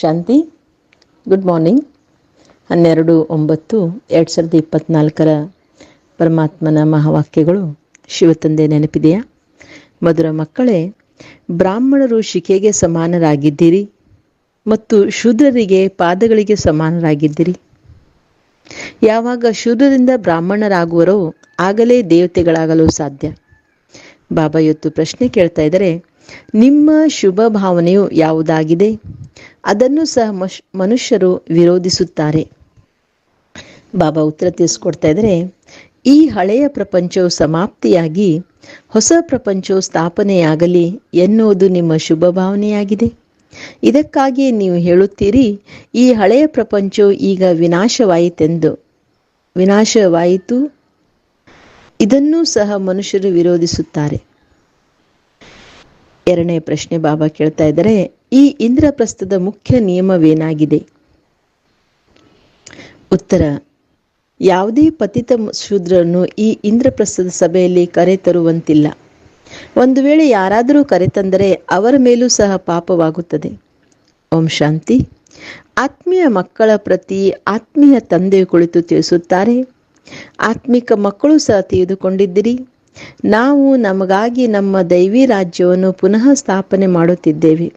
ಶಾಂತಿ. Good morning ಹನ್ನೆರಡು ಒಂಬತ್ತು ಎರಡು ಸಾವಿರದ ಇಪ್ಪತ್ತ್ನಾಲ್ಕರ ಪರಮಾತ್ಮನ ಮಹಾವಾಕ್ಯಗಳು ಶಿವತಂದೆ ನೆನಪಿದೆಯಾ? ಮಧುರ ಮಕ್ಕಳೇ, ಬ್ರಾಹ್ಮಣರು ಶಿಖೆಗೆ ಸಮಾನರಾಗಿದ್ದೀರಿ ಮತ್ತು ಶೂದ್ರರಿಗೆ ಪಾದಗಳಿಗೆ ಸಮಾನರಾಗಿದ್ದೀರಿ. ಯಾವಾಗ ಶೂದ್ರರಿಂದ ಬ್ರಾಹ್ಮಣರಾಗುವರೋ ಆಗಲೇ ದೇವತೆಗಳಾಗಲು ಸಾಧ್ಯ. ಬಾಬಾ, ಇವತ್ತು ಪ್ರಶ್ನೆ ಕೇಳ್ತಾ ಇದ್ದಾರೆ, ನಿಮ್ಮ ಶುಭ ಭಾವನೆಯು ಯಾವುದಾಗಿದೆ? ಅದನ್ನು ಸಹ ಮನುಷ್ಯರು ವಿರೋಧಿಸುತ್ತಾರೆ. ಬಾಬಾ ಉತ್ತರ ತಿಳಿಸ್ಕೊಡ್ತಾ ಇದ್ದಾರೆ, ಈ ಹಳೆಯ ಪ್ರಪಂಚವು ಸಮಾಪ್ತಿಯಾಗಿ ಹೊಸ ಪ್ರಪಂಚವು ಸ್ಥಾಪನೆಯಾಗಲಿ ಎನ್ನುವುದು ನಿಮ್ಮ ಶುಭ ಭಾವನೆಯಾಗಿದೆ ಇದಕ್ಕಾಗಿ ನೀವು ಹೇಳುತ್ತೀರಿ, ಈ ಹಳೆಯ ಪ್ರಪಂಚವು ಈಗ ವಿನಾಶವಾಯಿತೆಂದು. ವಿನಾಶವಾಯಿತು. ಇದನ್ನೂ ಸಹ ಮನುಷ್ಯರು ವಿರೋಧಿಸುತ್ತಾರೆ. ಎರಡನೇ ಪ್ರಶ್ನೆ ಬಾಬಾ ಕೇಳ್ತಾ ಇದ್ದಾರೆ ಈ ಇಂದ್ರಪ್ರಸ್ಥದ ಮುಖ್ಯ ನಿಯಮವೇನಾಗಿದೆ? ಉತ್ತರ, ಯಾವುದೇ ಪತಿತ ಶೂದ್ರನ್ನು ಈ ಇಂದ್ರಪ್ರಸ್ಥದ ಸಭೆಯಲ್ಲಿ ಕರೆತರುವಂತಿಲ್ಲ ಒಂದು ವೇಳೆ ಯಾರಾದರೂ ಕರೆತಂದರೆ ಅವರ ಮೇಲೂ ಸಹ ಪಾಪವಾಗುತ್ತದೆ. ಓಂ ಶಾಂತಿ. ಆತ್ಮೀಯ ಮಕ್ಕಳ ಪ್ರತಿ ಆತ್ಮೀಯ ತಂದೆ ಕುಳಿತು ತಿಳಿಸುತ್ತಾರೆ. ಆತ್ಮಿಕ ಮಕ್ಕಳು ಸಹ ತಿಳಿದುಕೊಂಡಿದ್ದೀರಿ. ನಾವು ನಮಗಾಗಿ ನಮ್ಮ ದೈವಿ ರಾಜ್ಯವನ್ನು ಪುನಃ ಸ್ಥಾಪನೆ ಮಾಡುತ್ತಿದ್ದೇವೆ.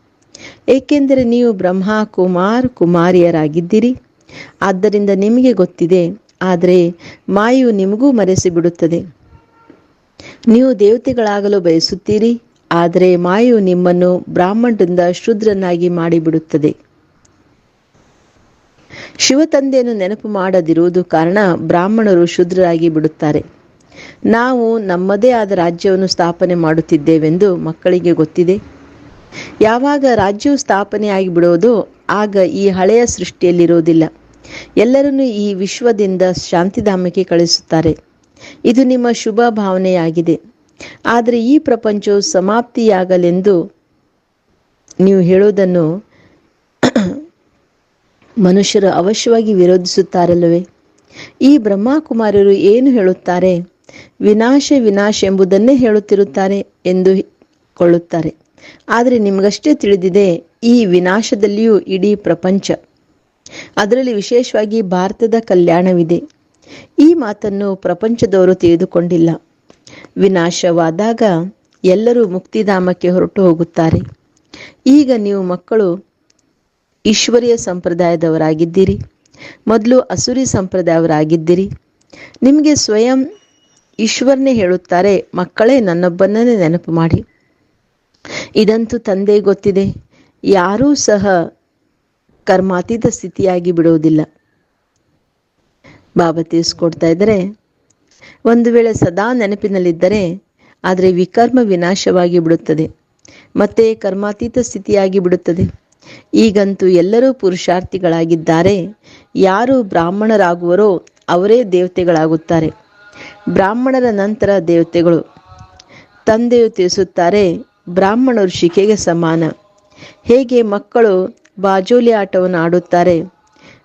ಏಕೆಂದರೆ ನೀವು ಬ್ರಹ್ಮ, ಕುಮಾರ್, ಕುಮಾರಿಯರಾಗಿದ್ದೀರಿ. ಆದ್ದರಿಂದ ನಿಮಗೆ ಗೊತ್ತಿದೆ, ಆದರೆ ಮಾಯು ನಿಮಗೂ ಮರೆಸಿ ಬಿಡುತ್ತದೆ ನೀವು ದೇವತೆಗಳಾಗಲು ಬಯಸುತ್ತೀರಿ, ಆದರೆ ಮಾಯು ನಿಮ್ಮನ್ನು ಬ್ರಾಹ್ಮಣರಿಂದ ಶೂದ್ರನಾಗಿ ಮಾಡಿಬಿಡುತ್ತದೆ. ಶಿವತಂದೆಯನ್ನು ನೆನಪು ಮಾಡದಿರುವುದು ಕಾರಣ ಬ್ರಾಹ್ಮಣರು ಶೂದ್ರರಾಗಿ ಬಿಡುತ್ತಾರೆ. ನಾವು ನಮ್ಮದೇ ಆದ ರಾಜ್ಯವನ್ನು ಸ್ಥಾಪನೆ ಮಾಡುತ್ತಿದ್ದೇವೆಂದು ಮಕ್ಕಳಿಗೆ ಗೊತ್ತಿದೆ. ಯಾವಾಗ ರಾಜ್ಯವು ಸ್ಥಾಪನೆಯಾಗಿ ಬಿಡುವುದೋ ಆಗ ಈ ಹಳೆಯ ಸೃಷ್ಟಿಯಲ್ಲಿರುವುದಿಲ್ಲ. ಎಲ್ಲರನ್ನೂ ಈ ವಿಶ್ವದಿಂದ ಶಾಂತಿಧಾಮಕ್ಕೆ ಕಳಿಸುತ್ತಾರೆ. ಇದು ನಿಮ್ಮ ಶುಭ ಭಾವನೆಯಾಗಿದೆ. ಆದರೆ ಈ ಪ್ರಪಂಚವು ಸಮಾಪ್ತಿಯಾಗಲೆಂದು ನೀವು ಹೇಳುವುದನ್ನು ಮನುಷ್ಯರು ಅವಶ್ಯವಾಗಿ ವಿರೋಧಿಸುತ್ತಾರಲ್ಲವೇ? ಈ ಬ್ರಹ್ಮಕುಮಾರರು ಏನು ಹೇಳುತ್ತಾರೆ? ವಿನಾಶ ವಿನಾಶ ಎಂಬುದನ್ನೇ ಹೇಳುತ್ತಿರುತ್ತಾರೆ ಎಂದು ಕೊಳ್ಳುತ್ತಾರೆ. ಆದರೆ ನಿಮಗಷ್ಟೇ ತಿಳಿದಿದೆ, ಈ ವಿನಾಶದಲ್ಲಿಯೂ ಇಡೀ ಪ್ರಪಂಚ. ಅದರಲ್ಲಿ ವಿಶೇಷವಾಗಿ ಭಾರತದ ಕಲ್ಯಾಣವಿದೆ. ಈ ಮಾತನ್ನು ಪ್ರಪಂಚದವರು ತಿಳಿದುಕೊಂಡಿಲ್ಲ. ವಿನಾಶವಾದಾಗ ಎಲ್ಲರೂ ಮುಕ್ತಿಧಾಮಕ್ಕೆ ಹೊರಟು ಹೋಗುತ್ತಾರೆ. ಈಗ ನೀವು ಮಕ್ಕಳು, ಈಶ್ವರೀಯ ಸಂಪ್ರದಾಯದವರಾಗಿದ್ದೀರಿ. ಮೊದಲು ಅಸುರಿ ಸಂಪ್ರದಾಯವರಾಗಿದ್ದೀರಿ ನಿಮಗೆ ಸ್ವಯಂ ಈಶ್ವರನೇ ಹೇಳುತ್ತಾರೆ, ಮಕ್ಕಳೇ ನನ್ನೊಬ್ಬನನ್ನೇ ನೆನಪು ಮಾಡಿ. ಇದಂತೂ ತಂದೆ ಗೊತ್ತಿದೆ. ಯಾರೂ ಸಹ ಕರ್ಮಾತೀತ ಸ್ಥಿತಿಯಾಗಿ ಬಿಡುವುದಿಲ್ಲ. ಬಾಬಾ ತಿಳಿಸ್ಕೊಡ್ತಾ ಇದ್ದರೆ, ಒಂದು ವೇಳೆ ಸದಾ ನೆನಪಿನಲ್ಲಿದ್ದರೆ, ಆದರೆ ವಿಕರ್ಮ ವಿನಾಶವಾಗಿ ಬಿಡುತ್ತದೆ. ಮತ್ತೆ ಕರ್ಮಾತೀತ ಸ್ಥಿತಿಯಾಗಿ ಬಿಡುತ್ತದೆ. ಈಗಂತೂ ಎಲ್ಲರೂ ಪುರುಷಾರ್ಥಿಗಳಾಗಿದ್ದಾರೆ. ಯಾರು ಬ್ರಾಹ್ಮಣರಾಗುವರೋ ಅವರೇ ದೇವತೆಗಳಾಗುತ್ತಾರೆ. ಬ್ರಾಹ್ಮಣರ ನಂತರ ದೇವತೆಗಳು ತಂದೆಯು ತಿಳಿಸುತ್ತಾರೆ ಬ್ರಾಹ್ಮಣರು ಶಿಕೆಗೆ ಸಮಾನ. ಹೇಗೆ ಮಕ್ಕಳು ಬಾಜೋಲಿ ಆಟವನ್ನು ಆಡುತ್ತಾರೆ?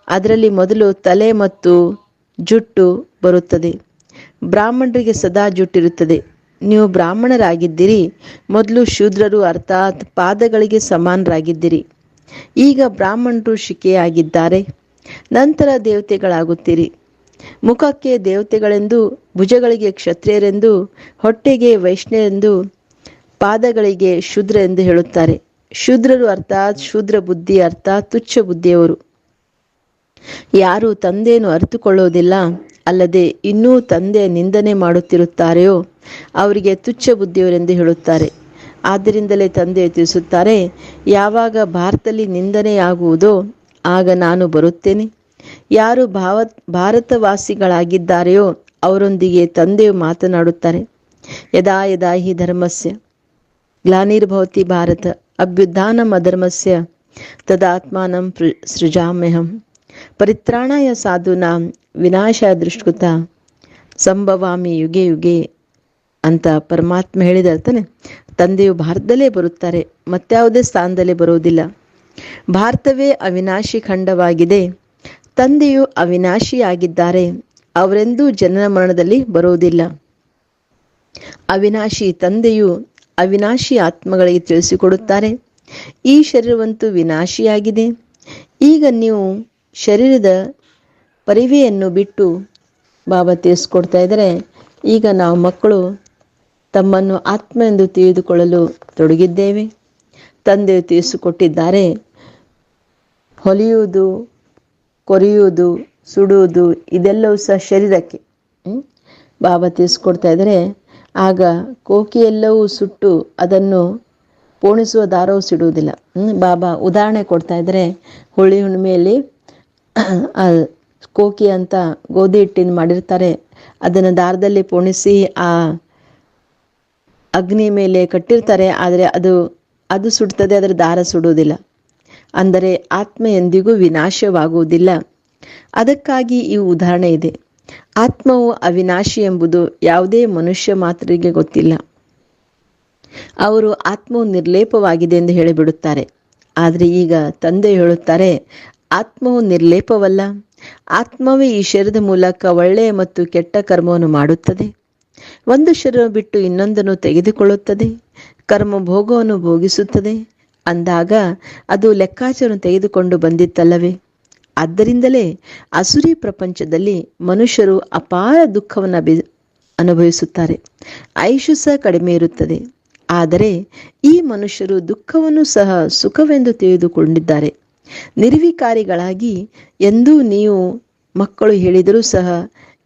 ಅದರಲ್ಲಿ ಮೊದಲು ತಲೆ ಮತ್ತು ಜುಟ್ಟು ಬರುತ್ತದೆ. ಬ್ರಾಹ್ಮಣರಿಗೆ ಸದಾ ಜುಟ್ಟಿರುತ್ತದೆ. ನೀವು ಬ್ರಾಹ್ಮಣರಾಗಿದ್ದೀರಿ. ಮೊದಲು ಶೂದ್ರರು ಅರ್ಥಾತ್ ಪಾದಗಳಿಗೆ ಸಮಾನರಾಗಿದ್ದೀರಿ. ಈಗ ಬ್ರಾಹ್ಮಣರು ಶಿಕೆಯಾಗಿದ್ದಾರೆ. ನಂತರ ದೇವತೆಗಳಾಗುತ್ತೀರಿ. ಮುಖಕ್ಕೆ ದೇವತೆಗಳೆಂದು, ಭುಜಗಳಿಗೆ ಕ್ಷತ್ರಿಯರೆಂದು, ಹೊಟ್ಟೆಗೆ ವೈಷ್ಣವೆಂದು ಪಾದಗಳಿಗೆ ಶುದ್ರ ಎಂದು ಹೇಳುತ್ತಾರೆ. ಶುದ್ರರು ಅರ್ಥಾತ್ ಶುದ್ರ ಬುದ್ಧಿ, ಅರ್ಥಾತ್ ತುಚ್ಛ ಬುದ್ಧಿಯವರು. ಯಾರು ತಂದೆಯನ್ನು ಅರಿತುಕೊಳ್ಳುವುದಿಲ್ಲ, ಅಲ್ಲದೆ ಇನ್ನೂ ತಂದೆ ನಿಂದನೆ ಮಾಡುತ್ತಿರುತ್ತಾರೆಯೋ, ಅವರಿಗೆ ತುಚ್ಛ ಬುದ್ಧಿಯವರೆಂದು ಹೇಳುತ್ತಾರೆ. ಆದ್ದರಿಂದಲೇ ತಂದೆ ತಿಳಿಸುತ್ತಾರೆ, ಯಾವಾಗ ಭಾರತದಲ್ಲಿ ನಿಂದನೆಯಾಗುವುದೋ, ಆಗ ನಾನು ಬರುತ್ತೇನೆ. ಯಾರು ಭಾವ, ಭಾರತವಾಸಿಗಳಾಗಿದ್ದಾರೆಯೋ, ಅವರೊಂದಿಗೆ ತಂದೆಯು ಮಾತನಾಡುತ್ತಾರೆ. ಯದಾ ಯದಾ ಹಿ ಧರ್ಮಸ್ಯ. ಗ್ಲಾನಿರ್ಭವತಿ ಭಾರತ ಅಭ್ಯುದಾನ ಅಧರ್ಮಸ್ಯ ತದಾತ್ಮಾನಂ ಸೃಜಾಮ್ಯಹಂ ಪರಿತ್ರಾಣಾಯ ಸಾಧೂನಾಂ ವಿನಾಶ ದೃಷ್ಕೃತ ಸಂಭವಾಮಿ ಯುಗೆ ಯುಗೆ ಅಂತ ಪರಮಾತ್ಮ ಹೇಳಿದ ತಾನೆ ತಂದೆಯು ಭಾರತದಲ್ಲೇ ಬರುತ್ತಾರೆ ಮತ್ಯಾವುದೇ ಸ್ಥಾನದಲ್ಲೇ ಬರುವುದಿಲ್ಲ. ಭಾರತವೇ ಅವಿನಾಶಿ ಖಂಡವಾಗಿದೆ. ತಂದೆಯು ಅವಿನಾಶಿಯಾಗಿದ್ದಾರೆ. ಅವರೆಂದೂ ಜನನ ಮರಣದಲ್ಲಿ ಬರುವುದಿಲ್ಲ. ಅವಿನಾಶಿ ತಂದೆಯು ಅವಿನಾಶಿ ಆತ್ಮಗಳಿಗೆ ತಿಳಿಸಿಕೊಡುತ್ತಾರೆ ಈ ಶರೀರವಂತೂ ವಿನಾಶಿಯಾಗಿದೆ ಈಗ ನೀವು ಶರೀರದ ಪರಿವೆಯನ್ನು ಬಿಟ್ಟು ಬಾಬಾ ತಿಳಿಸ್ಕೊಡ್ತಾ ಇದ್ದಾರೆ, ಈಗ ನಾವು ಮಕ್ಕಳು ತಮ್ಮನ್ನು ಆತ್ಮ ಎಂದು ತಿಳಿದುಕೊಳ್ಳಲು ತೊಡಗಿದ್ದೇವೆ ತಂದೆ ತಿಳಿಸಿಕೊಟ್ಟಿದ್ದಾರೆ, ಹೊಲಿಯುವುದು, ಕೊರೆಯುವುದು, ಸುಡುವುದು ಇದೆಲ್ಲವೂ ಸಹ ಶರೀರಕ್ಕೆ? ಬಾಬಾ ತಿಳಿಸ್ಕೊಡ್ತಾ ಇದ್ದಾರೆ ಆಗ ಕೋಕಿಯೆಲ್ಲವೂ ಸುಟ್ಟು ಅದನ್ನು ಪೋಣಿಸುವ ದಾರವು ಸಿಡುವುದಿಲ್ಲ? ಬಾಬಾ ಉದಾಹರಣೆ ಕೊಡ್ತಾ ಇದ್ರೆ ಹೋಳಿ ಹುಣ್ಣಿಮೆಯಲ್ಲಿ ಕೋಕಿ ಅಂತ ಗೋಧಿ ಹಿಟ್ಟಿನ ಮಾಡಿರ್ತಾರೆ. ಅದನ್ನು ದಾರದಲ್ಲಿ ಪೋಣಿಸಿ ಆ ಅಗ್ನಿ ಮೇಲೆ ಕಟ್ಟಿರ್ತಾರೆ. ಆದರೆ ಅದು ಅದು ಸುಡ್ತದೆ, ಅದರ ದಾರ ಸುಡುವುದಿಲ್ಲ. ಅಂದರೆ ಆತ್ಮ ಎಂದಿಗೂ ವಿನಾಶವಾಗುವುದಿಲ್ಲ. ಅದಕ್ಕಾಗಿ ಈ ಉದಾಹರಣೆ ಇದೆ. ಆತ್ಮವು ಅವಿನಾಶಿ ಎಂಬುದು ಯಾವುದೇ ಮನುಷ್ಯ ಮಾತ್ರರಿಗೆ ಗೊತ್ತಿಲ್ಲ. ಅವರು ಆತ್ಮವು ನಿರ್ಲೇಪವಾಗಿದೆ ಎಂದು ಹೇಳಿಬಿಡುತ್ತಾರೆ. ಆದರೆ ಈಗ ತಂದೆ ಹೇಳುತ್ತಾರೆ, ಆತ್ಮವು ನಿರ್ಲೇಪವಲ್ಲ. ಆತ್ಮವೇ ಈ ಶರೀರದ ಮೂಲಕ ಒಳ್ಳೆಯ ಮತ್ತು ಕೆಟ್ಟ ಕರ್ಮವನ್ನು ಮಾಡುತ್ತದೆ. ಒಂದು ಶರೀರ ಬಿಟ್ಟು ಇನ್ನೊಂದನ್ನು ತೆಗೆದುಕೊಳ್ಳುತ್ತದೆ. ಕರ್ಮ ಭೋಗವನ್ನು ಭೋಗಿಸುತ್ತದೆ. ಅಂದಾಗ ಅದು ಲೆಕ್ಕಾಚಾರ ತೆಗೆದುಕೊಂಡು ಬಂದಿತ್ತಲ್ಲವೇ? ಆದ್ದರಿಂದಲೇ ಅಸುರಿ ಪ್ರಪಂಚದಲ್ಲಿ ಮನುಷ್ಯರು ಅಪಾರ ದುಃಖವನ್ನು ಅನುಭವಿಸುತ್ತಾರೆ. ಆಯುಷು ಸಹ ಕಡಿಮೆ ಇರುತ್ತದೆ. ಆದರೆ ಈ ಮನುಷ್ಯರು ದುಃಖವನ್ನು ಸಹ ಸುಖವೆಂದು ತಿಳಿದುಕೊಂಡಿದ್ದಾರೆ. ನಿರ್ವಿಕಾರಿಗಳಾಗಿ ಎಂದೂ ನೀವು ಮಕ್ಕಳು ಹೇಳಿದರೂ ಸಹ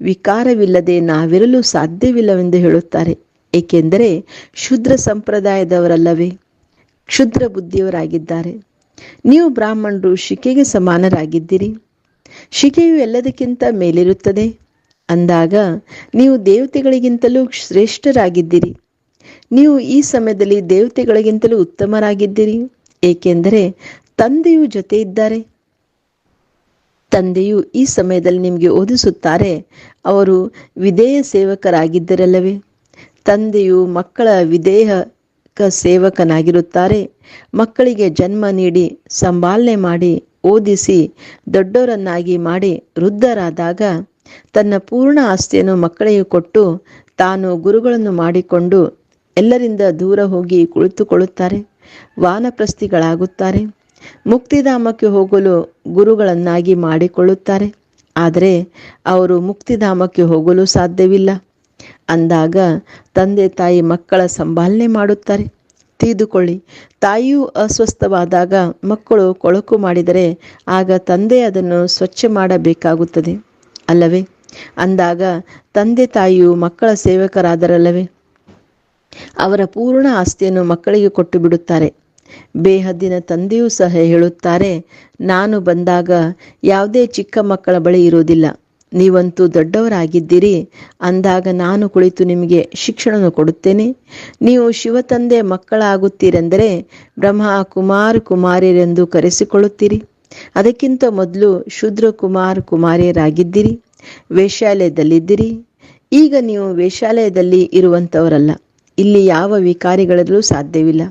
ವಿಕಾರವಿಲ್ಲದೆ ನಾವಿರಲು ಸಾಧ್ಯವಿಲ್ಲವೆಂದು ಹೇಳುತ್ತಾರೆ. ಏಕೆಂದರೆ ಶುದ್ರ ಸಂಪ್ರದಾಯದವರಲ್ಲವೇ ಕ್ಷುದ್ರ ಬುದ್ಧಿಯವರಾಗಿದ್ದಾರೆ. ನೀವು ಬ್ರಾಹ್ಮಣರು ಶಿಕೆಗೆ ಸಮಾನರಾಗಿದ್ದೀರಿ. ಶಿಕೆಯು ಎಲ್ಲದಕ್ಕಿಂತ ಮೇಲಿರುತ್ತದೆ. ಅಂದಾಗ ನೀವು ದೇವತೆಗಳಿಗಿಂತಲೂ ಶ್ರೇಷ್ಠರಾಗಿದ್ದೀರಿ. ನೀವು ಈ ಸಮಯದಲ್ಲಿ ದೇವತೆಗಳಿಗಿಂತಲೂ ಉತ್ತಮರಾಗಿದ್ದೀರಿ. ಏಕೆಂದರೆ ತಂದೆಯು ಜೊತೆ ಇದ್ದಾರೆ. ತಂದೆಯು ಈ ಸಮಯದಲ್ಲಿ ನಿಮಗೆ ಓದಿಸುತ್ತಾರೆ, ಅವರು ವಿಧೇಯ ಸೇವಕರಾಗಿದ್ದರಲ್ಲವೇ. ತಂದೆಯು ಮಕ್ಕಳ ವಿಧೇಯಕ ಸೇವಕನಾಗಿರುತ್ತಾರೆ. ಮಕ್ಕಳಿಗೆ ಜನ್ಮ ನೀಡಿ ಸಂಭಾಲನೆ ಮಾಡಿ, ಓದಿಸಿ, ದೊಡ್ಡವರನ್ನಾಗಿ ಮಾಡಿ ವೃದ್ಧರಾದಾಗ ತನ್ನ ಪೂರ್ಣ ಆಸ್ತಿಯನ್ನು ಮಕ್ಕಳಿಗೆ ಕೊಟ್ಟು ತಾನು ಗುರುಗಳನ್ನು ಮಾಡಿಕೊಂಡು ಎಲ್ಲರಿಂದ ದೂರ ಹೋಗಿ ಕುಳಿತುಕೊಳ್ಳುತ್ತಾರೆ, ವಾನಪ್ರಸ್ಥಿಗಳಾಗುತ್ತಾರೆ, ಮುಕ್ತಿಧಾಮಕ್ಕೆ ಹೋಗಲು ಗುರುಗಳನ್ನಾಗಿ ಮಾಡಿಕೊಳ್ಳುತ್ತಾರೆ. ಆದರೆ ಅವರು ಮುಕ್ತಿಧಾಮಕ್ಕೆ ಹೋಗಲು ಸಾಧ್ಯವಿಲ್ಲ. ಅಂದಾಗ ತಂದೆ ತಾಯಿ ಮಕ್ಕಳ ಸಂಭಾಲನೆ ಮಾಡುತ್ತಾರೆ. ತಿಳಿದುಕೊಳ್ಳಿ, ತಾಯಿಯು ಅಸ್ವಸ್ಥವಾದಾಗ ಮಕ್ಕಳು ಕೊಳಕು ಮಾಡಿದರೆ ಆಗ ತಂದೆ ಅದನ್ನು ಸ್ವಚ್ಛ ಮಾಡಬೇಕಾಗುತ್ತದೆ. ಅಲ್ಲವೇ? ಅಂದಾಗ ತಂದೆ ತಾಯಿಯು ಮಕ್ಕಳ ಸೇವಕರಾದರಲ್ಲವೇ? ಅವರ ಪೂರ್ಣ ಆಸ್ತಿಯನ್ನು ಮಕ್ಕಳಿಗೆ ಕೊಟ್ಟು ಬಿಡುತ್ತಾರೆ ಬೇಹದ್ದಿನ ತಂದೆಯೂ ಸಹ ಹೇಳುತ್ತಾರೆ, ನಾನು ಬಂದಾಗ ಯಾವುದೇ ಚಿಕ್ಕ ಮಕ್ಕಳ ಬಳಿ ಇರುವುದಿಲ್ಲ. ನೀವಂತೂ ದೊಡ್ಡವರಾಗಿದ್ದೀರಿ. ಅಂದಾಗ ನಾನು ಕುಳಿತು ನಿಮಗೆ ಶಿಕ್ಷಣವನ್ನು ಕೊಡುತ್ತೇನೆ. ನೀವು ಶಿವತಂದೆ ಮಕ್ಕಳಾಗುತ್ತೀರೆಂದರೆ ಬ್ರಹ್ಮ ಕುಮಾರ್ ಕುಮಾರಿಯರೆಂದು ಕರೆಸಿಕೊಳ್ಳುತ್ತೀರಿ. ಅದಕ್ಕಿಂತ ಮೊದಲು ಶೂದ್ರ ಕುಮಾರ್ ಕುಮಾರಿಯರಾಗಿದ್ದೀರಿ. ವೇಶ್ಯಾಲಯದಲ್ಲಿದ್ದಿರಿ. ಈಗ ನೀವು ವೇಶ್ಯಾಲಯದಲ್ಲಿ ಇರುವಂಥವರಲ್ಲ ಇಲ್ಲಿ ಯಾವ ವಿಕಾರಿಗಳಲ್ಲೂ ಸಾಧ್ಯವಿಲ್ಲ.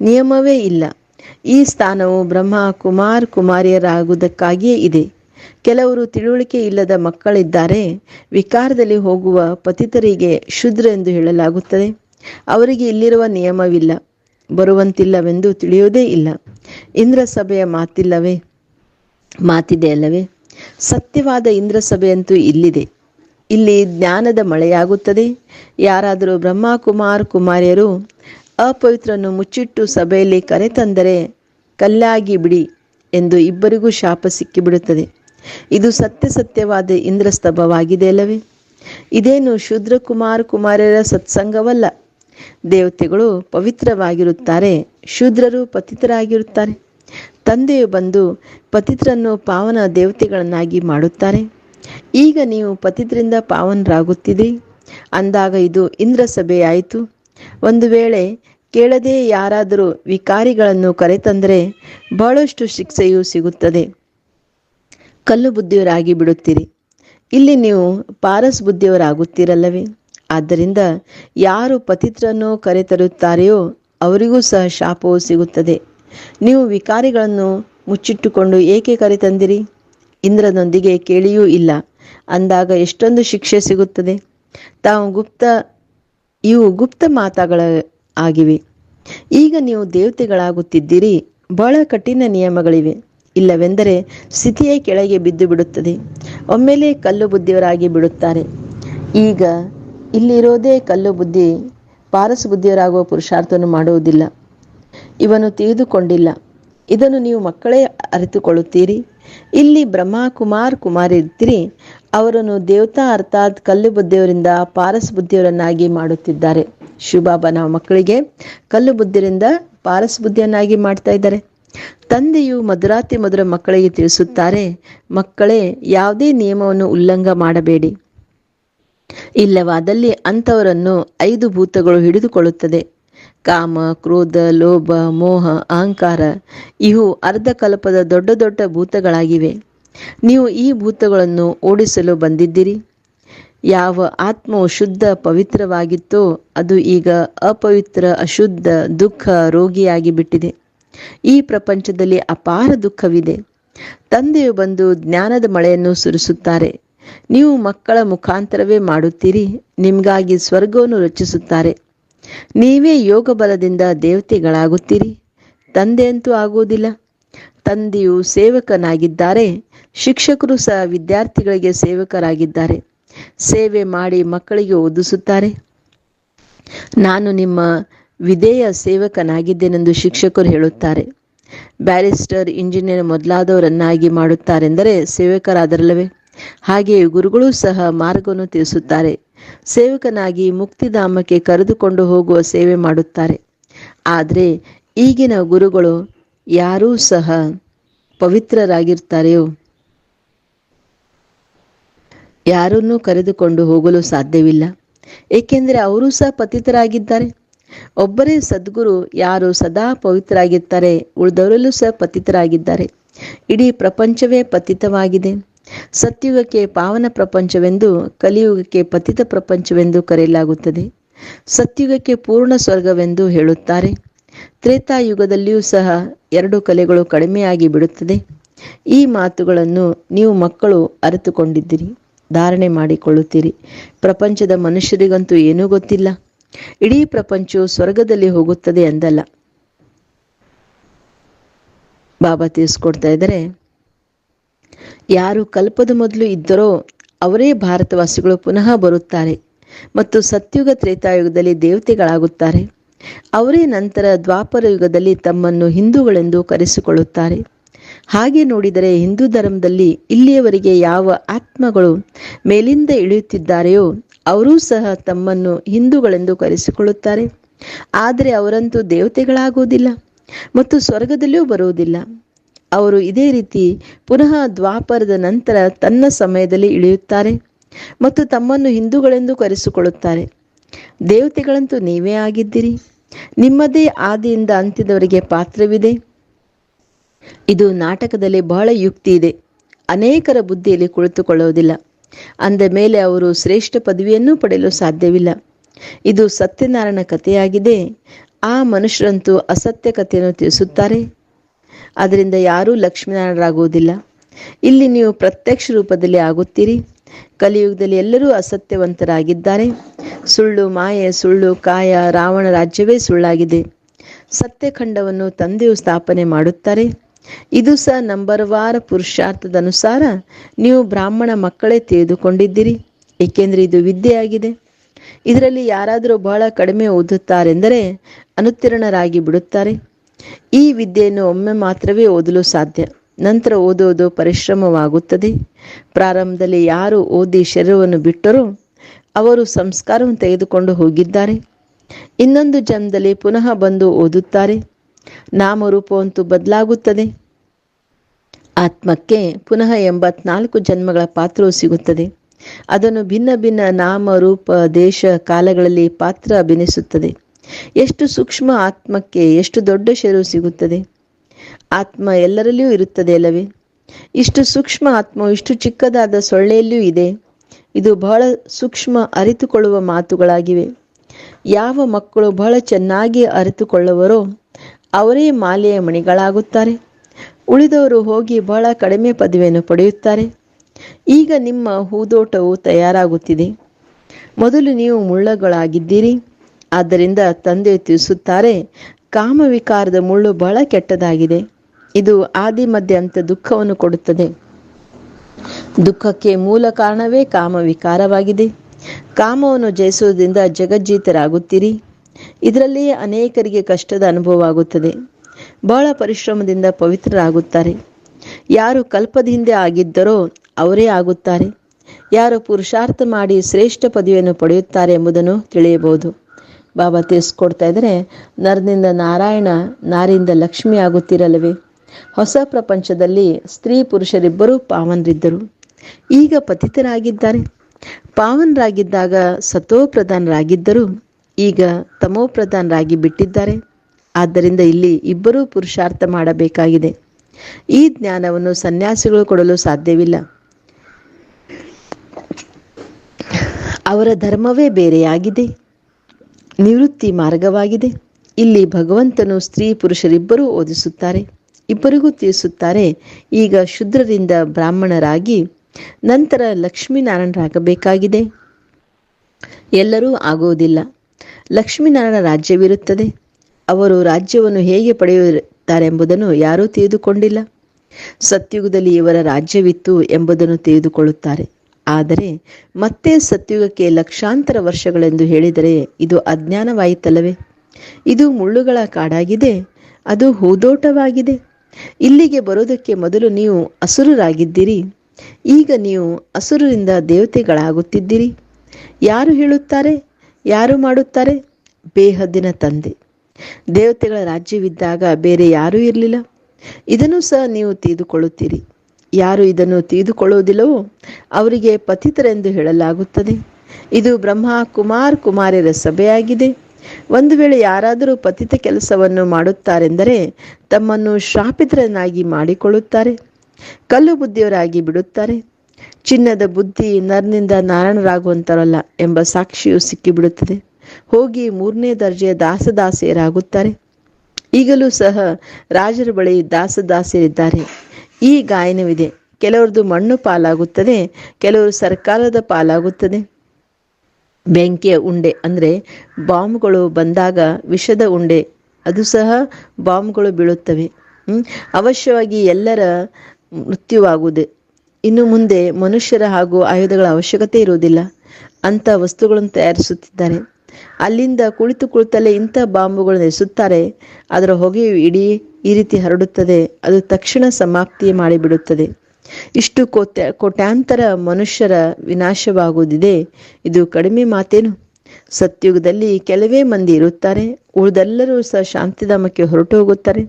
ನಿಯಮವೇ ಇಲ್ಲ. ಈ ಸ್ಥಾನವು ಬ್ರಹ್ಮ ಕುಮಾರ್ ಕುಮಾರಿಯರಾಗುವುದಕ್ಕಾಗಿಯೇ ಇದೆ. ಕೆಲವರು ತಿಳುವಳಿಕೆ ಇಲ್ಲದ ಮಕ್ಕಳಿದ್ದಾರೆ. ವಿಕಾರದಲ್ಲಿ ಹೋಗುವ ಪತಿತರಿಗೆ ಶುದ್ರ ಎಂದು ಹೇಳಲಾಗುತ್ತದೆ. ಅವರಿಗೆ ಇಲ್ಲಿರುವ ನಿಯಮವಿಲ್ಲ. ಬರುವಂತಿಲ್ಲವೆಂದು ತಿಳಿಯುವುದೇ ಇಲ್ಲ. ಇಂದ್ರ ಸಭೆಯ ಮಾತಿಲ್ಲವೇ? ಮಾತಿದೆ ಅಲ್ಲವೇ? ಸತ್ಯವಾದ ಇಂದ್ರ ಸಭೆಯಂತೂ ಇಲ್ಲಿದೆ. ಇಲ್ಲಿ ಜ್ಞಾನದ ಮಳೆಯಾಗುತ್ತದೆ. ಯಾರಾದರೂ ಬ್ರಹ್ಮಕುಮಾರ್ ಕುಮಾರಿಯರು ಅಪವಿತ್ರನ್ನು ಮುಚ್ಚಿಟ್ಟು ಸಭೆಯಲ್ಲಿ ಕರೆತಂದರೆ ಕಲ್ಲಾಗಿ ಬಿಡಿ ಎಂದು ಇಬ್ಬರಿಗೂ ಶಾಪ ಸಿಕ್ಕಿಬಿಡುತ್ತದೆ. ಇದು ಸತ್ಯ ಸತ್ಯವಾದ ಇಂದ್ರಸ್ತಭವಾಗಿದೆ ಅಲ್ಲವೇ ಇದೇನು ಶೂದ್ರ ಕುಮಾರ್ ಕುಮಾರರ ಸತ್ಸಂಗವಲ್ಲ? ದೇವತೆಗಳು ಪವಿತ್ರವಾಗಿರುತ್ತಾರೆ, ಶೂದ್ರರು ಪತಿತರಾಗಿರುತ್ತಾರೆ. ತಂದೆಯು ಬಂದು ಪತಿತರನ್ನು ಪಾವನ ದೇವತೆಗಳನ್ನಾಗಿ ಮಾಡುತ್ತಾರೆ. ಈಗ ನೀವು ಪತಿತರಿಂದ ಪಾವನರಾಗುತ್ತಿದೆ ಅಂದಾಗ ಇದು ಇಂದ್ರ ಸಭೆಯಾಯಿತು ಒಂದು ವೇಳೆ ಕೇಳದೆ ಯಾರಾದರೂ ವಿಕಾರಿಗಳನ್ನು ಕರೆತಂದರೆ ಬಹಳಷ್ಟು ಶಿಕ್ಷೆಯೂ ಸಿಗುತ್ತದೆ. ಕಲ್ಲು ಬುದ್ಧಿಯವರಾಗಿ ಬಿಡುತ್ತೀರಿ. ಇಲ್ಲಿ ನೀವು ಪಾರಸ್ ಬುದ್ಧಿಯವರಾಗುತ್ತೀರಲ್ಲವೇ? ಆದ್ದರಿಂದ ಯಾರು ಪತಿತ್ರನ್ನು ಕರೆತರುತ್ತಾರೆಯೋ ಅವರಿಗೂ ಸಹ ಶಾಪವು ಸಿಗುತ್ತದೆ. ನೀವು ವಿಕಾರಿಗಳನ್ನು ಮುಚ್ಚಿಟ್ಟುಕೊಂಡು ಏಕೆ ಕರೆತಂದಿರಿ? ಇಂದ್ರನೊಂದಿಗೆ ಕೇಳಿಯೂ ಇಲ್ಲ. ಅಂದಾಗ ಎಷ್ಟೊಂದು ಶಿಕ್ಷೆ ಸಿಗುತ್ತದೆ. ತಾವು ಗುಪ್ತ, ಇವು ಗುಪ್ತ ಮಾತಾಗಳ ಆಗಿವೆ. ಈಗ ನೀವು ದೇವತೆಗಳಾಗುತ್ತಿದ್ದೀರಿ. ಬಹಳ ಕಠಿಣ ನಿಯಮಗಳಿವೆ. ಇಲ್ಲವೆಂದರೆ ಸ್ಥಿತಿಯೇ ಕೆಳಗೆ ಬಿದ್ದು ಬಿಡುತ್ತದೆ. ಒಮ್ಮೆಲೆ ಕಲ್ಲು ಬುದ್ಧಿಯವರಾಗಿ ಬಿಡುತ್ತಾರೆ. ಈಗ ಇಲ್ಲಿರೋದೇ ಕಲ್ಲು ಬುದ್ಧಿ ಪಾರಸ ಬುದ್ಧಿಯವರಾಗುವ ಪುರುಷಾರ್ಥವನ್ನು ಮಾಡುವುದಿಲ್ಲ. ಇವನು ತಿಳಿದುಕೊಂಡಿಲ್ಲ. ಇದನ್ನು ನೀವು ಮಕ್ಕಳೇ ಅರಿತುಕೊಳ್ಳುತ್ತೀರಿ. ಇಲ್ಲಿ ಬ್ರಹ್ಮ ಕುಮಾರ್ ಕುಮಾರ್ ಇರ್ತೀರಿ. ಅವರನ್ನು ದೇವತಾ ಅರ್ಥಾತ್ ಕಲ್ಲು ಬುದ್ಧಿಯವರಿಂದ ಪಾರಸ ಬುದ್ಧಿಯವರನ್ನಾಗಿ ಮಾಡುತ್ತಿದ್ದಾರೆ. ಶಿವಬಾಬಾ ನಾವು ಮಕ್ಕಳಿಗೆ ಕಲ್ಲು ಬುದ್ಧಿಯಿಂದ ಪಾರಸ ಬುದ್ಧಿಯನ್ನಾಗಿ ಮಾಡ್ತಾ ಇದ್ದಾರೆ. ತಂದೆಯು ಮಧುರಾತಿ ಮಧುರ ಮಕ್ಕಳಿಗೆ ತಿಳಿಸುತ್ತಾರೆ, ಮಕ್ಕಳೇ, ಯಾವುದೇ ನಿಯಮವನ್ನು ಉಲ್ಲಂಘ ಮಾಡಬೇಡಿ. ಇಲ್ಲವಾದಲ್ಲಿ ಅಂಥವರನ್ನು ಐದು ಭೂತಗಳು ಹಿಡಿದುಕೊಳ್ಳುತ್ತದೆ. ಕಾಮ, ಕ್ರೋಧ, ಲೋಭ, ಮೋಹ, ಅಹಂಕಾರ, ಇವು ಅರ್ಧಕಲ್ಪದ ದೊಡ್ಡ ದೊಡ್ಡ ಭೂತಗಳಾಗಿವೆ. ನೀವು ಈ ಭೂತಗಳನ್ನು ಓಡಿಸಲು ಬಂದಿದ್ದೀರಿ. ಯಾವ ಆತ್ಮವು ಶುದ್ಧ, ಪವಿತ್ರವಾಗಿತ್ತೋ ಅದು ಈಗ ಅಪವಿತ್ರ, ಅಶುದ್ಧ, ದುಃಖ ರೋಗಿಯಾಗಿ ಬಿಟ್ಟಿದೆ ಈ ಪ್ರಪಂಚದಲ್ಲಿ ಅಪಾರ ದುಃಖವಿದೆ. ತಂದೆಯು ಬಂದು ಜ್ಞಾನದ ಮಳೆಯನ್ನು ಸುರಿಸುತ್ತಾರೆ. ನೀವು ಮಕ್ಕಳ ಮುಖಾಂತರವೇ ಮಾಡುತ್ತೀರಿ, ನಿಮಗಾಗಿ ಸ್ವರ್ಗವನ್ನು ರಚಿಸುತ್ತಾರೆ. ನೀವೇ ಯೋಗ ಬಲದಿಂದ ದೇವತೆಗಳಾಗುತ್ತೀರಿ. ತಂದೆಯಂತೂ ಆಗುವುದಿಲ್ಲ. ತಂದೆಯು ಸೇವಕನಾಗಿದ್ದಾರೆ, ಶಿಕ್ಷಕರು ಸಹ ವಿದ್ಯಾರ್ಥಿಗಳಿಗೆ ಸೇವಕರಾಗಿದ್ದಾರೆ. ಸೇವೆ ಮಾಡಿ ಮಕ್ಕಳಿಗೆ ಓದಿಸುತ್ತಾರೆ. ನಾನು ನಿಮ್ಮ ವಿಧೇಯ ಸೇವಕನಾಗಿದ್ದೇನೆಂದು ಶಿಕ್ಷಕರು ಹೇಳುತ್ತಾರೆ. ಬ್ಯಾರಿಸ್ಟರ್, ಇಂಜಿನಿಯರ್ ಮೊದಲಾದವರನ್ನಾಗಿ ಮಾಡುತ್ತಾರೆಂದರೆ ಸೇವಕರಾದರಲ್ಲವೇ? ಹಾಗೆಯೇ ಗುರುಗಳು ಸಹ ಮಾರ್ಗವನ್ನು ತಿಳಿಸುತ್ತಾರೆ. ಸೇವಕನಾಗಿ ಮುಕ್ತಿಧಾಮಕ್ಕೆ ಕರೆದುಕೊಂಡು ಹೋಗುವ ಸೇವೆ ಮಾಡುತ್ತಾರೆ. ಆದರೆ ಈಗಿನ ಗುರುಗಳು ಯಾರೂ ಸಹ ಪವಿತ್ರರಾಗಿರ್ತಾರೆಯೋ ಯಾರನ್ನೂ ಕರೆದುಕೊಂಡು ಹೋಗಲು ಸಾಧ್ಯವಿಲ್ಲ. ಏಕೆಂದರೆ ಅವರೂ ಸಹ ಪತಿತರಾಗಿದ್ದಾರೆ. ಒಬ್ಬರೇ ಸದ್ಗುರು, ಯಾರು ಸದಾ ಪವಿತ್ರರಾಗಿರ್ತಾರೆ, ಉಳಿದವರಲ್ಲೂ ಸಹ ಪತಿತರಾಗಿದ್ದಾರೆ. ಇಡೀ ಪ್ರಪಂಚವೇ ಪತಿತವಾಗಿದೆ. ಸತ್ಯುಗಕ್ಕೆ ಪಾವನ ಪ್ರಪಂಚವೆಂದು, ಕಲಿಯುಗಕ್ಕೆ ಪತಿತ ಪ್ರಪಂಚವೆಂದು ಕರೆಯಲಾಗುತ್ತದೆ. ಸತ್ಯುಗಕ್ಕೆ ಪೂರ್ಣ ಸ್ವರ್ಗವೆಂದು ಹೇಳುತ್ತಾರೆ. ತ್ರೇತಾಯುಗದಲ್ಲಿಯೂ ಸಹ ಎರಡು ಕಲೆಗಳು ಕಡಿಮೆಯಾಗಿ ಬಿಡುತ್ತದೆ. ಈ ಮಾತುಗಳನ್ನು ನೀವು ಮಕ್ಕಳು ಅರಿತುಕೊಂಡಿದ್ದೀರಿ, ಧಾರಣೆ ಮಾಡಿಕೊಳ್ಳುತ್ತೀರಿ. ಪ್ರಪಂಚದ ಮನುಷ್ಯರಿಗಂತೂ ಏನೂ ಗೊತ್ತಿಲ್ಲ. ಇಡೀ ಪ್ರಪಂಚವು ಸ್ವರ್ಗದಲ್ಲಿ ಹೋಗುತ್ತದೆ ಎಂದಲ್ಲ. ಬಾಬಾ ತಿಳಿಸ್ಕೊಡ್ತಾ ಇದ್ದಾರೆ, ಯಾರು ಕಲ್ಪದ ಮೊದಲು ಇದ್ದರೋ ಅವರೇ ಭಾರತವಾಸಿಗಳು ಪುನಃ ಬರುತ್ತಾರೆ ಮತ್ತು ಸತ್ಯುಗ ತ್ರೇತಾಯುಗದಲ್ಲಿ ದೇವತೆಗಳಾಗುತ್ತಾರೆ. ಅವರೇ ನಂತರ ದ್ವಾಪರ ಯುಗದಲ್ಲಿ ತಮ್ಮನ್ನು ಹಿಂದೂಗಳೆಂದು ಕರೆಸಿಕೊಳ್ಳುತ್ತಾರೆ. ಹಾಗೆ ನೋಡಿದರೆ ಹಿಂದೂ ಧರ್ಮದಲ್ಲಿ ಇಲ್ಲಿಯವರೆಗೆ ಯಾವ ಆತ್ಮಗಳು ಮೇಲಿಂದ ಇಳಿಯುತ್ತಿದ್ದಾರೆಯೋ ಅವರೂ ಸಹ ತಮ್ಮನ್ನು ಹಿಂದೂಗಳೆಂದು ಕರೆಸಿಕೊಳ್ಳುತ್ತಾರೆ. ಆದರೆ ಅವರಂತೂ ದೇವತೆಗಳಾಗುವುದಿಲ್ಲ ಮತ್ತು ಸ್ವರ್ಗದಲ್ಲಿಯೂ ಬರುವುದಿಲ್ಲ. ಅವರು ಇದೇ ರೀತಿ ಪುನಃ ದ್ವಾಪರದ ನಂತರ ತನ್ನ ಸಮಯದಲ್ಲಿ ಇಳಿಯುತ್ತಾರೆ ಮತ್ತು ತಮ್ಮನ್ನು ಹಿಂದೂಗಳೆಂದು ಕರೆಸಿಕೊಳ್ಳುತ್ತಾರೆ. ದೇವತೆಗಳಂತೂ ನೀವೇ ಆಗಿದ್ದೀರಿ. ನಿಮ್ಮದೇ ಆದಿಯಿಂದ ಅಂತ್ಯದವರಿಗೆ ಪಾತ್ರವಿದೆ. ಇದು ನಾಟಕದಲ್ಲಿ ಬಹಳ ಯುಕ್ತಿ ಇದೆ. ಅನೇಕರ ಬುದ್ಧಿಯಲ್ಲಿ ಕುಳಿತುಕೊಳ್ಳುವುದಿಲ್ಲ. ಅಂದ ಮೇಲೆ ಅವರು ಶ್ರೇಷ್ಠ ಪದವಿಯನ್ನು ಪಡೆಯಲು ಸಾಧ್ಯವಿಲ್ಲ. ಇದು ಸತ್ಯನಾರಾಯಣ ಕಥೆಯಾಗಿದೆ. ಆ ಮನುಷ್ಯರಂತೂ ಅಸತ್ಯ ಕಥೆಯನ್ನು ತಿಳಿಸುತ್ತಾರೆ. ಅದರಿಂದ ಯಾರೂ ಲಕ್ಷ್ಮೀನಾರಾಯಣರಾಗುವುದಿಲ್ಲ. ಇಲ್ಲಿ ನೀವು ಪ್ರತ್ಯಕ್ಷ ರೂಪದಲ್ಲಿ ಆಗುತ್ತೀರಿ. ಕಲಿಯುಗದಲ್ಲಿ ಎಲ್ಲರೂ ಅಸತ್ಯವಂತರಾಗಿದ್ದಾರೆ. ಸುಳ್ಳು ಮಾಯೆ, ಸುಳ್ಳು ಕಾಯ, ರಾವಣ ರಾಜ್ಯವೇ ಸುಳ್ಳಾಗಿದೆ. ಸತ್ಯಖಂಡವನ್ನು ತಂದೆಯು ಸ್ಥಾಪನೆ ಮಾಡುತ್ತಾರೆ. ಇದು ಸಹ ನಂಬರ್ ವಾರ ಪುರುಷಾರ್ಥದ ಅನುಸಾರ ನೀವು ಬ್ರಾಹ್ಮಣ ಮಕ್ಕಳೇ ತಿಳಿದುಕೊಂಡಿದ್ದೀರಿ. ಏಕೆಂದರೆ ಇದು ವಿದ್ಯೆಯಾಗಿದೆ. ಇದರಲ್ಲಿ ಯಾರಾದರೂ ಬಹಳ ಕಡಿಮೆ ಓದುತ್ತಾರೆಂದರೆ ಅನುತ್ತೀರ್ಣರಾಗಿ ಬಿಡುತ್ತಾರೆ. ಈ ವಿದ್ಯೆಯನ್ನು ಒಮ್ಮೆ ಮಾತ್ರವೇ ಓದಲು ಸಾಧ್ಯ. ನಂತರ ಓದುವುದು ಪರಿಶ್ರಮವಾಗುತ್ತದೆ. ಪ್ರಾರಂಭದಲ್ಲಿ ಯಾರು ಓದಿ ಶರೀರವನ್ನು ಬಿಟ್ಟರೂ ಅವರು ಸಂಸ್ಕಾರವನ್ನು ತೆಗೆದುಕೊಂಡು ಹೋಗಿದ್ದಾರೆ. ಇನ್ನೊಂದು ಜನ್ಮದಲ್ಲಿ ಪುನಃ ಬಂದು ಓದುತ್ತಾರೆ. ನಾಮರೂಪವಂತೂ ಬದಲಾಗುತ್ತದೆ. ಆತ್ಮಕ್ಕೆ ಪುನಃ ಎಂಬತ್ನಾಲ್ಕು ಜನ್ಮಗಳ ಪಾತ್ರವು ಸಿಗುತ್ತದೆ. ಅದನ್ನು ಭಿನ್ನ ಭಿನ್ನ ನಾಮ ರೂಪ ದೇಶ ಕಾಲಗಳಲ್ಲಿ ಪಾತ್ರ ಅಭಿನಯಿಸುತ್ತದೆ. ಎಷ್ಟು ಸೂಕ್ಷ್ಮ ಆತ್ಮಕ್ಕೆ ಎಷ್ಟು ದೊಡ್ಡ ಶರೀರ ಸಿಗುತ್ತದೆ. ಆತ್ಮ ಎಲ್ಲರಲ್ಲಿಯೂ ಇರುತ್ತದೆ ಅಲ್ಲವೇ? ಇಷ್ಟು ಸೂಕ್ಷ್ಮ ಆತ್ಮವು ಇಷ್ಟು ಚಿಕ್ಕದಾದ ಸೊಳ್ಳೆಯಲ್ಲಿಯೂ ಇದೆ. ಇದು ಬಹಳ ಸೂಕ್ಷ್ಮ ಅರಿತುಕೊಳ್ಳುವ ಮಾತುಗಳಾಗಿವೆ. ಯಾವ ಮಕ್ಕಳು ಬಹಳ ಚೆನ್ನಾಗಿ ಅರಿತುಕೊಳ್ಳುವರೋ ಅವರೇ ಮಾಲೆಯ ಮಣಿಗಳಾಗುತ್ತಾರೆ. ಉಳಿದವರು ಹೋಗಿ ಬಹಳ ಕಡಿಮೆ ಪದವಿಯನ್ನು ಪಡೆಯುತ್ತಾರೆ. ಈಗ ನಿಮ್ಮ ಹೂದೋಟವು ತಯಾರಾಗುತ್ತಿದೆ. ಮೊದಲು ನೀವು ಮುಳ್ಳಗಳಾಗಿದ್ದೀರಿ. ಆದ್ದರಿಂದ ತಂದೆ ತಿಳಿಸುತ್ತಾರೆ, ಕಾಮವಿಕಾರದ ಮುಳ್ಳು ಬಹಳ ಕೆಟ್ಟದಾಗಿದೆ. ಇದು ಆದಿ ಮಧ್ಯ ಅಂತ ದುಃಖವನ್ನು ಕೊಡುತ್ತದೆ. ದುಃಖಕ್ಕೆ ಮೂಲ ಕಾರಣವೇ ಕಾಮವಿಕಾರವಾಗಿದೆ. ಕಾಮವನ್ನು ಜಯಿಸುವುದರಿಂದ ಜಗಜ್ಜೀತರಾಗುತ್ತೀರಿ. ಇದರಲ್ಲಿಯೇ ಅನೇಕರಿಗೆ ಕಷ್ಟದ ಅನುಭವವಾಗುತ್ತದೆ. ಬಹಳ ಪರಿಶ್ರಮದಿಂದ ಪವಿತ್ರರಾಗುತ್ತಾರೆ. ಯಾರು ಕಲ್ಪದ ಹಿಂದೆ ಆಗಿದ್ದರೋ ಅವರೇ ಆಗುತ್ತಾರೆ. ಯಾರು ಪುರುಷಾರ್ಥ ಮಾಡಿ ಶ್ರೇಷ್ಠ ಪದವಿಯನ್ನು ಪಡೆಯುತ್ತಾರೆ ಎಂಬುದನ್ನು ತಿಳಿಯಬಹುದು. ಬಾಬಾ ತಿಳಿಸ್ಕೊಡ್ತಾ ಇದ್ದರೆ, ನರನಿಂದ ನಾರಾಯಣ ನಾರಿಯಿಂದ ಲಕ್ಷ್ಮಿ ಆಗುತ್ತಿರಲ್ಲವೇ? ಹೊಸ ಪ್ರಪಂಚದಲ್ಲಿ ಸ್ತ್ರೀ ಪುರುಷರಿಬ್ಬರೂ ಪಾವನರಿದ್ದರು. ಈಗ ಪತಿತರಾಗಿದ್ದಾರೆ. ಪಾವನರಾಗಿದ್ದಾಗ ಸತೋಪ್ರಧಾನರಾಗಿದ್ದರು ಈಗ ತಮೋಪ್ರಧಾನರಾಗಿ ಬಿಟ್ಟಿದ್ದಾರೆ. ಆದ್ದರಿಂದ ಇಲ್ಲಿ ಇಬ್ಬರೂ ಪುರುಷಾರ್ಥ ಮಾಡಬೇಕಾಗಿದೆ. ಈ ಜ್ಞಾನವನ್ನು ಸನ್ಯಾಸಿಗಳು ಕೊಡಲು ಸಾಧ್ಯವಿಲ್ಲ. ಅವರ ಧರ್ಮವೇ ಬೇರೆಯಾಗಿದೆ. ನಿವೃತ್ತಿ ಮಾರ್ಗವಾಗಿದೆ. ಇಲ್ಲಿ ಭಗವಂತನು ಸ್ತ್ರೀ ಪುರುಷರಿಬ್ಬರೂ ಓದಿಸುತ್ತಾರೆ. ಇಬ್ಬರಿಗೂ ತಿಳಿಸುತ್ತಾರೆ, ಈಗ ಶುದ್ರರಿಂದ ಬ್ರಾಹ್ಮಣರಾಗಿ ನಂತರ ಲಕ್ಷ್ಮೀನಾರಾಯಣರಾಗಬೇಕಾಗಿದೆ. ಎಲ್ಲರೂ ಆಗುವುದಿಲ್ಲ. ಲಕ್ಷ್ಮೀನಾರಾಯಣ ರಾಜ್ಯವಿರುತ್ತದೆ. ಅವರು ರಾಜ್ಯವನ್ನು ಹೇಗೆ ಪಡೆಯುತ್ತಾರೆಂಬುದನ್ನು ಯಾರೂ ತಿಳಿದುಕೊಂಡಿಲ್ಲ. ಸತ್ಯುಗದಲ್ಲಿ ಇವರ ರಾಜ್ಯವಿತ್ತು ಎಂಬುದನ್ನು ತಿಳಿದುಕೊಳ್ಳುತ್ತಾರೆ. ಆದರೆ ಮತ್ತೆ ಸತ್ಯುಗಕ್ಕೆ ಲಕ್ಷಾಂತರ ವರ್ಷಗಳೆಂದು ಹೇಳಿದರೆ ಇದು ಅಜ್ಞಾನವಾಯಿತಲ್ಲವೇ? ಇದು ಮುಳ್ಳುಗಳ ಕಾಡಾಗಿದೆ, ಅದು ಹೂದೋಟವಾಗಿದೆ. ಇಲ್ಲಿಗೆ ಬರೋದಕ್ಕೆ ಮೊದಲು ನೀವು ಅಸುರರಾಗಿದ್ದೀರಿ. ಈಗ ನೀವು ಅಸುರರಿಂದ ದೇವತೆಗಳಾಗುತ್ತಿದ್ದೀರಿ. ಯಾರು ಹೇಳುತ್ತಾರೆ? ಯಾರು ಮಾಡುತ್ತಾರೆ? ಬೇಹದ್ದಿನ ತಂದೆ. ದೇವತೆಗಳ ರಾಜ್ಯವಿದ್ದಾಗ ಬೇರೆ ಯಾರೂ ಇರಲಿಲ್ಲ. ಇದನ್ನು ಸಹ ನೀವು ತಿಳಿದುಕೊಳ್ಳುತ್ತೀರಿ ಯಾರು ಇದನ್ನು ತಿಳಿದುಕೊಳ್ಳುವುದಿಲ್ಲವೋ ಅವರಿಗೆ ಪತಿತರೆಂದು ಹೇಳಲಾಗುತ್ತದೆ. ಇದು ಬ್ರಹ್ಮ ಕುಮಾರ್ ಕುಮಾರಿಯರ ಸಭೆಯಾಗಿದೆ. ಒಂದು ವೇಳೆ ಯಾರಾದರೂ ಪತಿತ ಕೆಲಸವನ್ನು ಮಾಡುತ್ತಾರೆಂದರೆ ತಮ್ಮನ್ನು ಶಾಪಿತರನ್ನಾಗಿ ಮಾಡಿಕೊಳ್ಳುತ್ತಾರೆ. ಕಲ್ಲು ಬುದ್ಧಿಯವರಾಗಿ ಬಿಡುತ್ತಾರೆ. ಚಿನ್ನದ ಬುದ್ಧಿ ನರ್ನಿಂದ ನಾರಾಯಣರಾಗುವಂತರಲ್ಲ ಎಂಬ ಸಾಕ್ಷಿಯು ಸಿಕ್ಕಿಬಿಡುತ್ತದೆ. ಹೋಗಿ ಮೂರನೇ ದರ್ಜೆಯ ದಾಸದಾಸಿಯರಾಗುತ್ತಾರೆ. ಈಗಲೂ ಸಹ ರಾಜರ ಬಳಿ ದಾಸದಾಸಿಯರಿದ್ದಾರೆ. ಈ ಗಾಯನವಿದೆ. ಕೆಲವರದು ಮಣ್ಣು ಪಾಲಾಗುತ್ತದೆ, ಕೆಲವರು ಸರ್ಕಾರದ ಪಾಲಾಗುತ್ತದೆ. ಬೆಂಕಿಯ ಉಂಡೆ ಅಂದರೆ ಬಾಂಬ್ಗಳು ಬಂದಾಗ ವಿಷದ ಉಂಡೆ, ಅದು ಸಹ ಬಾಂಬ್ಗಳು ಬೀಳುತ್ತವೆ? ಅವಶ್ಯವಾಗಿ ಎಲ್ಲರ ಮೃತ್ಯುವಾಗುವುದು. ಇನ್ನು ಮುಂದೆ ಮನುಷ್ಯರ ಹಾಗೂ ಆಯುಧಗಳ ಅವಶ್ಯಕತೆ ಇರುವುದಿಲ್ಲ. ಅಂತ ವಸ್ತುಗಳನ್ನು ತಯಾರಿಸುತ್ತಿದ್ದಾರೆ. ಅಲ್ಲಿಂದ ಕುಳಿತು ಕುಳಿತಲ್ಲೇ ಇಂಥ ಬಾಂಬುಗಳನ್ನು ಎಸುತ್ತಾರೆ ಅದರ ಹೊಗೆಯು ಇಡೀ ಈ ರೀತಿ ಹರಡುತ್ತದೆ. ಅದು ತಕ್ಷಣ ಸಮಾಪ್ತಿ ಮಾಡಿಬಿಡುತ್ತದೆ. ಇಷ್ಟು ಕೋಟ್ಯ, ಕೋಟ್ಯಾಂತರ ಮನುಷ್ಯರ ವಿನಾಶವಾಗುವುದಿದೆ. ಇದು ಕಡಿಮೆ ಮಾತೇನು? ಸತ್ಯುಗದಲ್ಲಿ ಕೆಲವೇ ಮಂದಿ ಇರುತ್ತಾರೆ. ಉಳಿದೆಲ್ಲರೂ ಸಹ ಶಾಂತಿಧಾಮಕ್ಕೆ ಹೊರಟು ಹೋಗುತ್ತಾರೆ.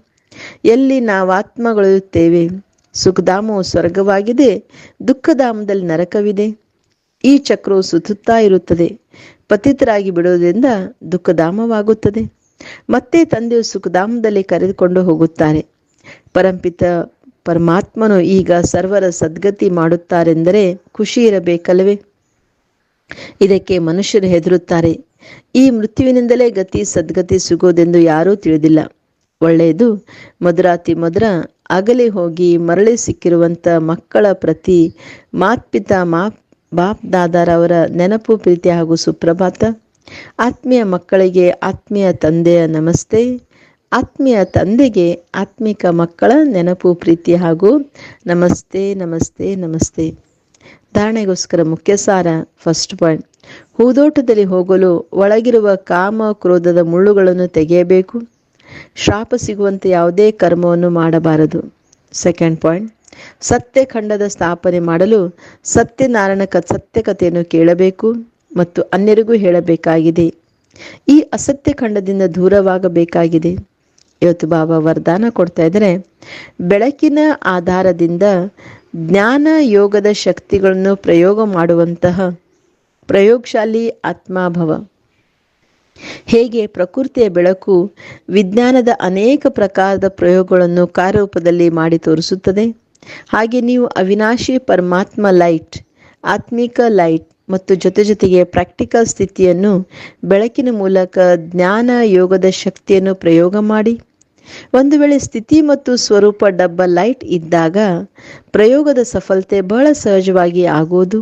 ಎಲ್ಲಿ ನಾವಾತ್ಮಗಳಿರುತ್ತೇವೆ ಸುಖಧಾಮವು ಸ್ವರ್ಗವಾಗಿದೆ, ದುಃಖಧಾಮದಲ್ಲಿ ನರಕವಿದೆ. ಈ ಚಕ್ರವು ಸುತ್ತುತ್ತಾ ಇರುತ್ತದೆ. ಪತಿತರಾಗಿ ಬಿಡುವುದರಿಂದ ದುಃಖಧಾಮವಾಗುತ್ತದೆ. ಮತ್ತೆ ತಂದೆಯು ಸುಖಧಾಮದಲ್ಲಿ ಕರೆದುಕೊಂಡು ಹೋಗುತ್ತಾರೆ ಪರಂಪಿತ ಪರಮಾತ್ಮನು ಈಗ ಸರ್ವರ ಸದ್ಗತಿ ಮಾಡುತ್ತಾರೆಂದರೆ ಖುಷಿ ಇರಬೇಕಲ್ಲವೇ? ಇದಕ್ಕೆ ಮನುಷ್ಯರು ಹೆದರುತ್ತಾರೆ. ಈ ಮೃತ್ಯುವಿನಿಂದಲೇ ಗತಿ ಸದ್ಗತಿ ಸಿಗೋದೆಂದು ಯಾರೂ ತಿಳಿದಿಲ್ಲ. ಒಳ್ಳೆಯದು, ಮಧುರಾತಿ ಮಧುರ ಅಗಲಿ ಹೋಗಿ ಮರಳಿ ಸಿಕ್ಕಿರುವಂಥ ಮಕ್ಕಳ ಪ್ರತಿ ಮಾತ್ಪಿತ ಮಾಪ್ ಬಾಪ್ ದಾದಾರವರ ನೆನಪು, ಪ್ರೀತಿ ಹಾಗೂ ಸುಪ್ರಭಾತ. ಆತ್ಮೀಯ ಮಕ್ಕಳಿಗೆ ಆತ್ಮೀಯ ತಂದೆಯ ನಮಸ್ತೆ. ಆತ್ಮೀಯ ತಂದೆಗೆ ಆತ್ಮಿಕ ಮಕ್ಕಳ ನೆನಪು, ಪ್ರೀತಿ ಹಾಗೂ ನಮಸ್ತೆ ನಮಸ್ತೆ ನಮಸ್ತೆ. ಧಾರಣೆಗೋಸ್ಕರ ಮುಖ್ಯ ಸಾರ ಫಸ್ಟ್ ಪಾಯಿಂಟ್ ಹೂದೋಟದಲ್ಲಿ ಹೋಗಲು ಒಳಗಿರುವ ಕಾಮ, ಕ್ರೋಧದ ಮುಳ್ಳುಗಳನ್ನು ತೆಗೆಯಬೇಕು. ಶಾಪ ಸಿಗುವಂತೆ ಯಾವುದೇ ಕರ್ಮವನ್ನು ಮಾಡಬಾರದು. ಸೆಕೆಂಡ್ ಪಾಯಿಂಟ್ ಸತ್ಯಖಂಡದ ಸ್ಥಾಪನೆ ಮಾಡಲು ಸತ್ಯನಾರಾಯಣ ಕ ಸತ್ಯಕಥೆಯನ್ನು ಕೇಳಬೇಕು ಮತ್ತು ಅನ್ಯರಿಗೂ ಹೇಳಬೇಕಾಗಿದೆ. ಈ ಅಸತ್ಯ ಖಂಡದಿಂದ ದೂರವಾಗಬೇಕಾಗಿದೆ. ಇವತ್ತು ಬಾಬಾ ವರದಾನ ಕೊಡ್ತಾ ಇದ್ದಾರೆ. ಬೆಳಕಿನ ಆಧಾರದಿಂದ ಜ್ಞಾನ ಯೋಗದ ಶಕ್ತಿಗಳನ್ನು ಪ್ರಯೋಗ ಮಾಡುವಂತಹ ಪ್ರಯೋಗಶಾಲಿ ಆತ್ಮಾಭವ. ಹೇಗೆ ಪ್ರಕೃತಿಯ ಬೆಳಕು ವಿಜ್ಞಾನದ ಅನೇಕ ಪ್ರಕಾರದ ಪ್ರಯೋಗಗಳನ್ನು ಕಾರ್ಯರೂಪದಲ್ಲಿ ಮಾಡಿ ತೋರಿಸುತ್ತದೆ? ಹಾಗೆ ನೀವು ಅವಿನಾಶಿ ಪರಮಾತ್ಮ ಲೈಟ್, ಆತ್ಮಿಕ ಲೈಟ್ ಮತ್ತು ಜೊತೆ ಜೊತೆಗೆ ಪ್ರಾಕ್ಟಿಕಲ್ ಸ್ಥಿತಿಯನ್ನು ಬೆಳಕಿನ ಮೂಲಕ ಜ್ಞಾನ ಯೋಗದ ಶಕ್ತಿಯನ್ನು ಪ್ರಯೋಗ ಮಾಡಿ. ಒಂದು ವೇಳೆ ಸ್ಥಿತಿ ಮತ್ತು ಸ್ವರೂಪ ಡಬ್ಬ ಲೈಟ್ ಇದ್ದಾಗ ಪ್ರಯೋಗದ ಸಫಲತೆ ಬಹಳ ಸಹಜವಾಗಿ ಆಗುವುದು.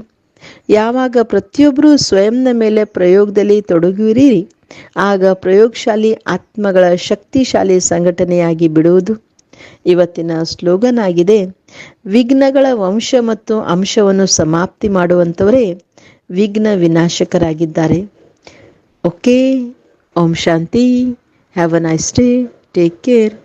ಯಾವಾಗ ಪ್ರತಿಯೊಬ್ಬರೂ ಸ್ವಯಂನ ಮೇಲೆ ಪ್ರಯೋಗದಲ್ಲಿ ತೊಡಗಿರಿ ಆಗ ಪ್ರಯೋಗಶಾಲಿ ಆತ್ಮಗಳ ಶಕ್ತಿಶಾಲಿ ಸಂಘಟನೆಯಾಗಿ ಬಿಡುವುದು ಇವತ್ತಿನ ಸ್ಲೋಗನ್ ಆಗಿದೆ, ವಿಘ್ನಗಳ ವಂಶ ಮತ್ತು ಅಂಶವನ್ನು ಸಮಾಪ್ತಿ ಮಾಡುವಂಥವರೇ ವಿಘ್ನ ವಿನಾಶಕರಾಗಿದ್ದಾರೆ. ಓಕೆ, ಓಂ ಶಾಂತಿ, have a nice day, take care.